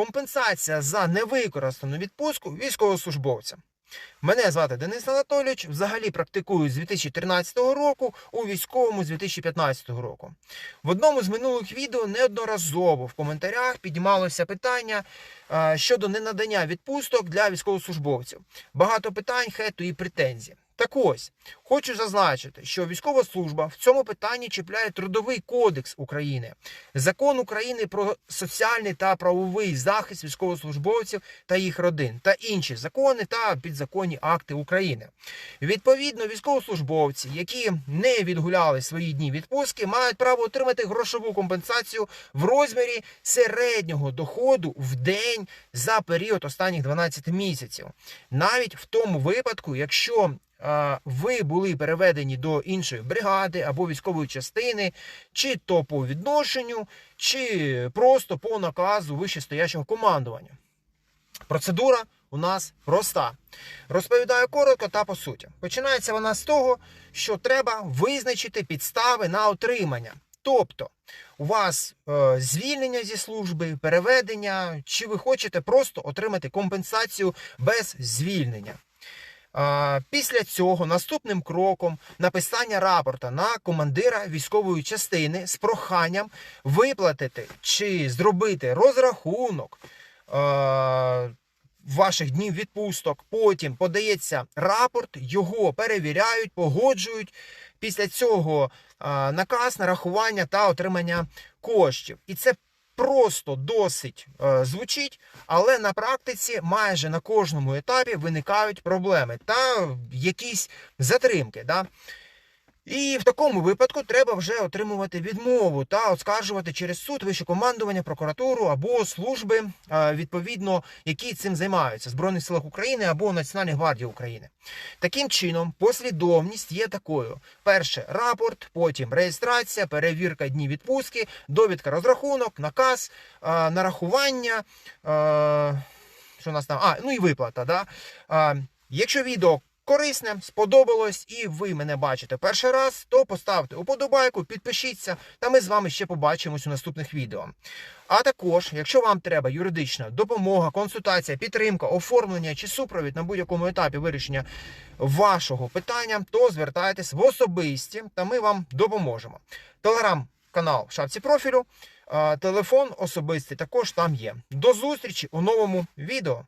компенсація за невикористану відпустку військовослужбовця. Мене звати Денис Анатолійович. Взагалі практикую з 2013 року у військовому з 2015 року. В одному з минулих відео неодноразово в коментарях піднімалося питання е, щодо ненадання відпусток для військовослужбовців. Багато питань, хету і претензій. Так ось, хочу зазначити, що військова служба в цьому питанні чіпляє Трудовий кодекс України, закон України про соціальний та правовий захист військовослужбовців та їх родин, та інші закони та підзаконні акти України. Відповідно, військовослужбовці, які не відгуляли свої дні відпустки, мають право отримати грошову компенсацію в розмірі середнього доходу в день за період останніх 12 місяців, навіть в тому випадку, якщо е, ви були переведені до іншої бригади або військової частини, чи то по відношенню, чи просто по наказу вищестоячого командування. Процедура у нас проста. Розповідаю коротко та по суті. Починається вона з того, що треба визначити підстави на отримання. Тобто, у вас е, звільнення зі служби, переведення, чи ви хочете просто отримати компенсацію без звільнення. А, Після цього наступним кроком написання рапорта на командира військової частини з проханням виплатити чи зробити розрахунок е, ваших днів відпусток. Потім подається рапорт, його перевіряють, погоджують. Після цього наказ нарахування та отримання коштів. І це просто досить е, звучить, але на практиці майже на кожному етапі виникають проблеми та якісь затримки. Да? І в такому випадку треба вже отримувати відмову та оскаржувати через суд вище командування, прокуратуру або служби, е, відповідно, які цим займаються Збройних силах України або Національної гвардії України. Таким чином, послідовність є такою: перше рапорт, потім реєстрація, перевірка днів відпустки, довідка розрахунок, наказ, е, нарахування. е, Що у нас там? А, ну і виплата. Да? Якщо відео корисне, сподобалось, і ви мене бачите перший раз, то поставте уподобайку, підпишіться, та ми з вами ще побачимось у наступних відео. А також, якщо вам треба юридична допомога, консультація, підтримка, оформлення чи супровід на будь-якому етапі вирішення вашого питання, то звертайтесь в особисті, та ми вам допоможемо. Телеграм-канал в шапці профілю, телефон особистий також там є. До зустрічі у новому відео.